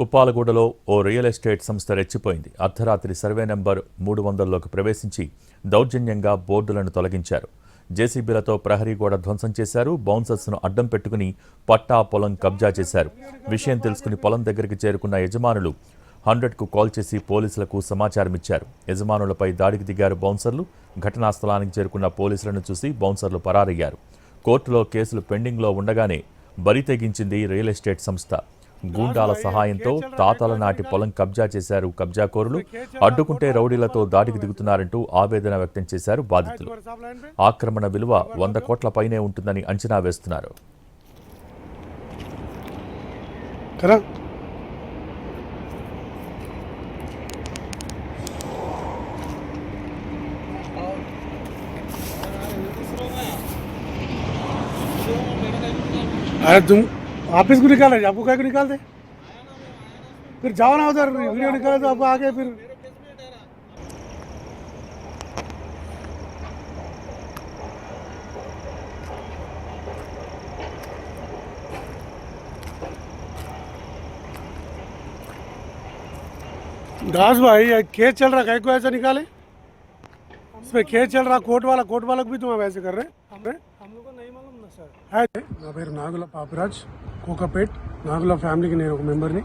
పుప్పాలగూడలో ఓ real estate సంస్థ రెచ్చిపోయింది. అర్ధరాత్రి survey number మూడు వందల్లోకి ప్రవేశించి దౌర్జన్యంగా బోర్డులను తొలగించారు. జేసీబీలతో ప్రహరీ గోడ ధ్వంసం చేశారు. బౌన్సర్స్ను అడ్డం పెట్టుకుని పట్టా పొలం కబ్జా చేశారు. విషయం తెలుసుకుని పొలం దగ్గరికి చేరుకున్న యజమానులు హండ్రెడ్కు కాల్ చేసి పోలీసులకు సమాచారం ఇచ్చారు యజమానులపై దాడికి దిగారు బౌన్సర్లు. ఘటనా స్థలానికి చేరుకున్న పోలీసులను చూసి బౌన్సర్లు పరారయ్యారు. కోర్టులో కేసులు పెండింగ్లో ఉండగానే బరి తెగించింది రియల్ ఎస్టేట్ సంస్థ. గూండాల సహాయంతో తాతల నాటి పొలం కబ్జా చేశారు కబ్జాకోరులు అడ్డుకుంటే రౌడీలతో దాడికి దిగుతున్నారంటూ ఆవేదన వ్యక్తం చేశారు బాధితులు ఆక్రమణ విలువ వంద కోట్ల పైనే ఉంటుందని అంచనా వేస్తున్నారు కరా अरे तुम ऑफ़िस को निकाल आपको क्या को निकाल दे? फिर जाओ ना उधर वीडियो निकाले तो आपको आगे फिर। दास भाई केस चल रहा है को ऐसा निकाले? इसमें केस चल रहा कोर्ट वाला कोर्ट वाला भी तो तुम्हें वैसे कर रहे हम लोग को नहीं मालूम ना सर। है? ना फिर नागला पापराज। కోకపేట్ నాగుల ఫ్యామిలీకి నేను ఒక మెంబర్ని.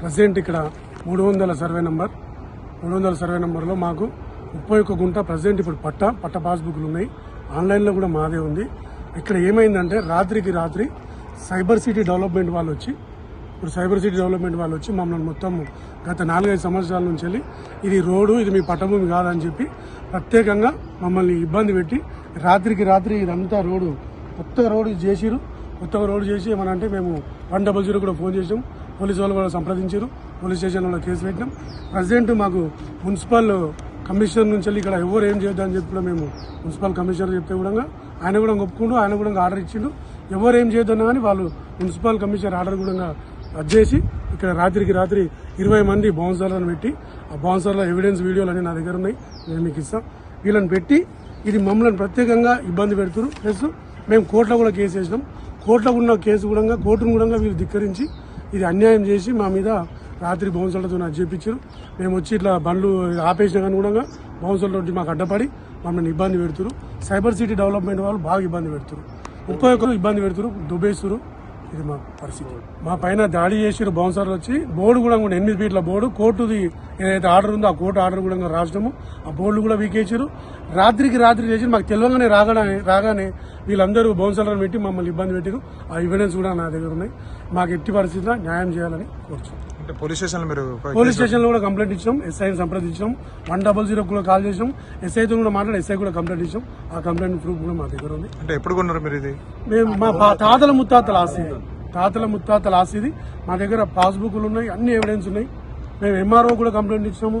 ప్రజెంట్ ఇక్కడ మూడు వందల సర్వే నెంబర్. మూడు వందల సర్వే నెంబర్లో మాకు ముప్పై ఒక్క గుంట ప్రజెంట్ ఇప్పుడు పట్ట పట్ట పాస్బుక్లు ఉన్నాయి. ఆన్లైన్లో కూడా మాదే ఉంది. ఇక్కడ ఏమైందంటే రాత్రికి రాత్రి సైబర్ సిటీ డెవలప్మెంట్ వాళ్ళు వచ్చి ఇప్పుడు సైబర్ సిటీ డెవలప్మెంట్ వాళ్ళు వచ్చి మమ్మల్ని మొత్తం గత నాలుగైదు సంవత్సరాల నుంచి వెళ్ళి ఇది రోడ్డు ఇది మీ పట్టభూమి కాదని చెప్పి ప్రత్యేకంగా మమ్మల్ని ఇబ్బంది పెట్టి రాత్రికి రాత్రి ఇదంతా రోడ్డు కొత్త రోడ్డు చేసిరు కొత్తగా రోడ్డు చేసి ఏమనంటే మేము వన్ డబల్ జీరో కూడా ఫోన్ చేసాం. పోలీసు వాళ్ళు కూడా సంప్రదించారు. పోలీస్ స్టేషన్లో కేసు పెట్టినాం. ప్రజెంట్ మాకు మున్సిపల్ కమిషనర్ నుంచి వెళ్ళి ఇక్కడ ఎవరు ఏం చేయొద్దని చెప్పి కూడా మేము మున్సిపల్ కమిషనర్ చెప్తే కూడా ఆయన కూడా ఒప్పుకుంటూ ఆయన కూడా ఆర్డర్ ఇచ్చిండు. ఎవరు ఏం చేయొద్దన్నా కానీ వాళ్ళు మున్సిపల్ కమిషనర్ ఆర్డర్ కూడా రద్దు చేసి ఇక్కడ రాత్రికి రాత్రి ఇరవై మంది బౌన్సర్లను పెట్టి ఆ బౌన్సర్ల ఎవిడెన్స్ వీడియోలు అన్ని నా దగ్గర ఉన్నాయి. నేను మీకు ఇస్తాం. వీళ్ళని పెట్టి ఇది మమ్మల్ని ప్రత్యేకంగా ఇబ్బంది పెడుతున్నారు. ప్లస్ మేము కోర్టులో కూడా కేసు వేసినాం. కోర్టులో ఉన్న కేసు కూడా కోర్టును కూడా వీళ్ళు ధిక్కరించి ఇది అన్యాయం చేసి మా మీద రాత్రి బౌన్సర్లతో నాకు చేపించారు. మేము వచ్చి ఇట్లా బండ్లు ఆపేసిన కానీ కూడా బౌన్సర్లతో మాకు అడ్డపడి మమ్మల్ని ఇబ్బంది పెడుతురు సైబర్ సిటీ డెవలప్మెంట్ వాళ్ళు బాగా ఇబ్బంది పెడుతురు ముప్పై ఒక్కరు ఇబ్బంది పెడుతురు దుబ్బేస్తున్నారు. ఇది మా పరిస్థితి. మా పైన దాడి చేసిన బౌన్సర్లు వచ్చి బోర్డు కూడా కూడా ఎనిమిది ఫీట్ల బోర్డు కోర్టుది ఏదైతే ఆర్డర్ ఉందో ఆ కోర్టు ఆర్డర్ కూడా రాసినాము. ఆ బోర్డులు కూడా వీకేసారు రాత్రికి రాత్రి చేసి మాకు తెలియగానే రాగానే రాగానే వీళ్ళందరూ బౌన్సర్లను పెట్టి మమ్మల్ని ఇబ్బంది పెట్టారు ఆ ఎవిడెన్స్ కూడా నా దగ్గర ఉన్నాయి. మాకు ఎట్టి పరిస్థితిలో న్యాయం చేయాలని కోరుచున్నాను పోలీస్ స్టేషన్లో మీరు పోలీస్ స్టేషన్లో కూడా కంప్లైంట్ ఇచ్చాం ఎస్ఐని సంప్రదించాం వన్ డబల్ జీరో కూడా కాల్ చేసాం ఎస్ఐతో కూడా మాట్లాడి ఎస్ఐ కూడా కంప్లైంట్ ఇచ్చాం ఆ కంప్లైంట్ ప్రూఫ్ కూడా మా దగ్గర ఉంది. అంటే ఎప్పుడు కొన్నారు మీరు ఇది? మేము మా తాతల ముత్తాతల ఆస్తి. తాతల ముత్తాతల ఆస్తి ఇది మా దగ్గర పాస్బుక్లు ఉన్నాయి అన్ని ఎవిడెన్స్ ఉన్నాయి. మేము ఎంఆర్ఓ కూడా కంప్లైంట్ ఇచ్చాము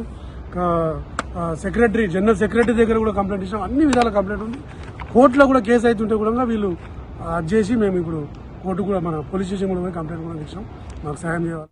సెక్రటరీ జనరల్ సెక్రటరీ దగ్గర కూడా కంప్లైంట్ ఇచ్చాము అన్ని విధాల కంప్లైంట్ ఉంది. కోర్టులో కూడా కేసు అవుతుంటే కూడా వీళ్ళు అది చేసి మేము ఇప్పుడు కోర్టు కూడా మన పోలీస్ స్టేషన్ కూడా కంప్లైంట్ కూడా ఇచ్చాం మాకు సాయం చేయాలి